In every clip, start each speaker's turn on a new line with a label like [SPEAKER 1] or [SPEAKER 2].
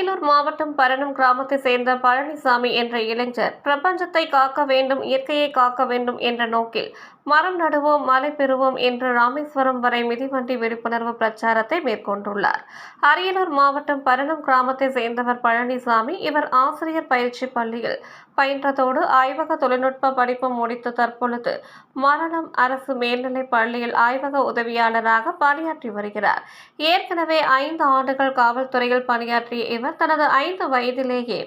[SPEAKER 1] அரியலூர் மாவட்டம் பரணம் கிராமத்தை சேர்ந்த பழனிசாமி என்ற இளைஞர் பிரபஞ்சத்தை காக்க வேண்டும் இயற்கையை காக்க வேண்டும் என்ற நோக்கில் மரம் நடுவோம் மலை பெறுவோம் என்று ராமேஸ்வரம் வரை மிதிவண்டி விழிப்புணர்வு பிரச்சாரத்தை மேற்கொண்டுள்ளார். அரியலூர் மாவட்டம் பரணம் கிராமத்தை சேர்ந்தவர் பழனிசாமி இவர் ஆசிரியர் பயிற்சி பள்ளியில் பயின்றதோடு ஆய்வக தொழில்நுட்ப படிப்பு முடித்து தற்பொழுது மரணம் அரசு மேல்நிலைப் பள்ளியில் ஆய்வக உதவியாளராக பணியாற்றி வருகிறார். ஏற்கனவே ஐந்து ஆண்டுகள் காவல்துறையில் பணியாற்றிய இவர் தனது ஐந்து வயதிலேயே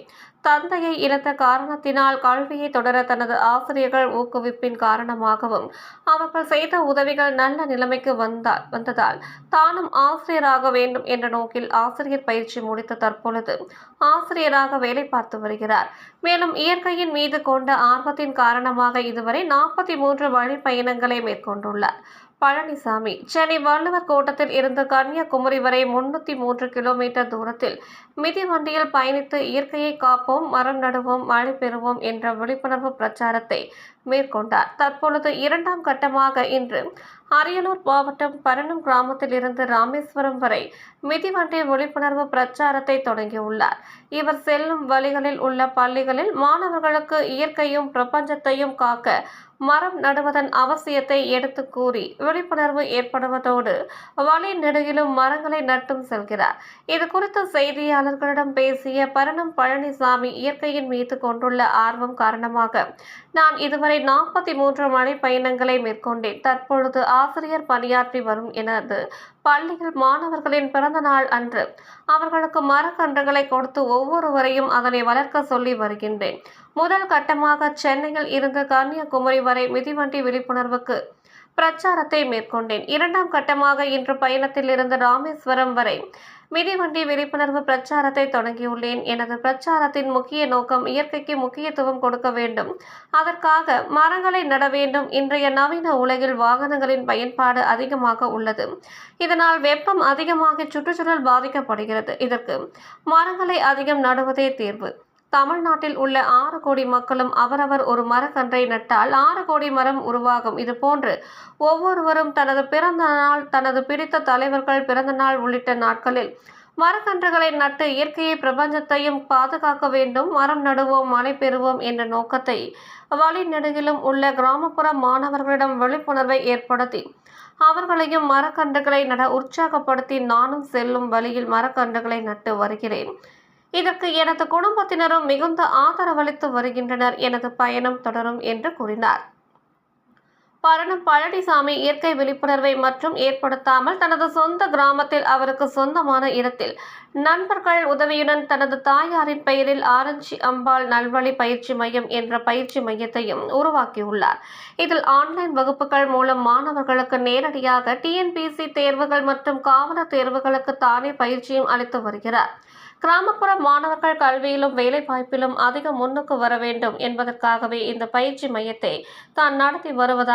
[SPEAKER 1] தந்தையை இழந்த காரணத்தினால் கல்வியை தொடர தனது ஆசிரியர்கள் ஊக்குவிப்பின் காரணமாகவும் அவர்கள் செய்த உதவிகள் நல்ல நிலைமைக்கு வந்தால் வந்ததால் தானும் ஆசிரியராக வேண்டும் என்ற நோக்கில் ஆசிரியர் பயிற்சி முடித்த தற்பொழுது ஆசிரியராக வேலை பார்த்து வருகிறார். மேலும் இயற்கையின் மீது கொண்ட ஆர்வத்தின் காரணமாக இதுவரை நாற்பத்தி மூன்று வழி பயணங்களை மேற்கொண்டுள்ளார். பழனிசாமி சென்னை வள்ளுவர் கோட்டத்தில் இருந்து கன்னியாகுமரி வரை முன்னூத்தி மூன்று கிலோமீட்டர் தூரத்தில் மிதிவண்டியில் பயணித்து இயற்கையை காப்போம் மரம் நடுவோம் மழை பெறுவோம் என்ற விழிப்புணர்வு பிரச்சாரத்தை மேற்கொண்டார். தற்பொழுது இரண்டாம் கட்டமாக இன்று அரியலூர் மாவட்டம் பரணம் கிராமத்தில் இருந்து ராமேஸ்வரம் வரை மிதிவண்டி விழிப்புணர்வு பிரச்சாரத்தை தொடங்கியுள்ளார். இவர் செல்லும் வழிகளில் உள்ள பள்ளிகளில் மாணவர்களுக்கு இயற்கையும் பிரபஞ்சத்தையும் காக்க மரம் நடுவதன் அவசியத்தை எடுத்து கூறி விழிப்புணர்வு ஏற்படுவதோடு வழி நெடுகிலும் மரங்களை நட்டும் செல்கிறார். இது குறித்து செய்தியாளர்களிடம் பேசிய பரணம் பழனிசாமி இயற்கையின் மீது கொண்டுள்ள ஆர்வம் காரணமாக நான் இதுவரை நாற்பத்தி மூன்று மழை பயணங்களை மேற்கொண்டேன். தற்பொழுது ஆசிரியர் பணியாற்றி வரும் எனது பள்ளியில் மாணவர்களின் பிறந்த நாள் அன்று அவர்களுக்கு மரக்கன்றுகளை கொடுத்து ஒவ்வொருவரையும் அதனை வளர்க்க சொல்லி வருகின்றேன். முதல் கட்டமாக சென்னையில் இருந்து கன்னியாகுமரி வரை மிதிவண்டி விழிப்புணர்வுக்கு பிரச்சாரத்தை மேற்கொண்டேன். இரண்டாம் கட்டமாக இன்று பயணத்தில் இருந்து ராமேஸ்வரம் வரை மிதிவண்டி விழிப்புணர்வு பிரச்சாரத்தை தொடங்கியுள்ளேன். எனது பிரச்சாரத்தின் முக்கிய நோக்கம் இயற்கைக்கு முக்கியத்துவம் கொடுக்க வேண்டும். அதற்காக மரங்களை நட வேண்டும். இன்றைய நவீன உலகில் வாகனங்களின் பயன்பாடு அதிகமாக உள்ளது. இதனால் வெப்பம் அதிகமாக சுற்றுச்சூழல் பாதிக்கப்படுகிறது. இதற்கு மரங்களை அதிகம் நடுவதே தீர்வு. தமிழ்நாட்டில் உள்ள ஆறு கோடி மக்களும் அவரவர் ஒரு மரக்கன்றை நட்டால் ஆறு கோடி மரம் உருவாகும். இது போன்று ஒவ்வொருவரும் தனது பிறந்த நாள் தனது பிடித்த தலைவர்கள் பிறந்த நாள் உள்ளிட்ட நாட்களில் மரக்கன்றுகளை நட்டு இயற்கையை பிரபஞ்சத்தையும் பாதுகாக்க வேண்டும். மரம் நடுவோம் மழை பெறுவோம் என்ற நோக்கத்தை வழிநெடுகிலும் உள்ள கிராமப்புற மாணவர்களிடம் விழிப்புணர்வை ஏற்படுத்தி அவர்களையும் மரக்கன்றுகளை நட உற்சாகப்படுத்தி நானும் செல்லும் வழியில் மரக்கன்றுகளை நட்டு வருகிறேன். இதற்கு எனது குடும்பத்தினரும் மிகுந்த ஆதரவளித்து வருகின்றனர். எனது பயணம் தொடரும் என்று கூறினார். பரணம் பழனிசாமி இயற்கை விழிப்புணர்வை மற்றும் ஏற்படுத்தாமல் தனது சொந்த கிராமத்தில் அவருக்கு சொந்தமான இடத்தில் நண்பர்கள் உதவியுடன் தனது தாயாரின் பெயரில் ஆரஞ்சி அம்பாள் நல்வழி பயிற்சி மையம் என்ற பயிற்சி மையத்தையும் உருவாக்கியுள்ளார். இதில் ஆன்லைன் வகுப்புகள் மூலம் மாணவர்களுக்கு நேரடியாக டிஎன்பிசி தேர்வுகள் மற்றும் காவலர் தேர்வுகளுக்கு தானே பயிற்சியும் அளித்து வருகிறார். கிராமப்புற மாணவர்கள் கல்வியிலும் வேலைவாய்ப்பிலும் அதிக முன்னுக்கு வர வேண்டும் என்பதற்காகவே இந்த பயிற்சி மையத்தை தான் நடத்தி வருவதாக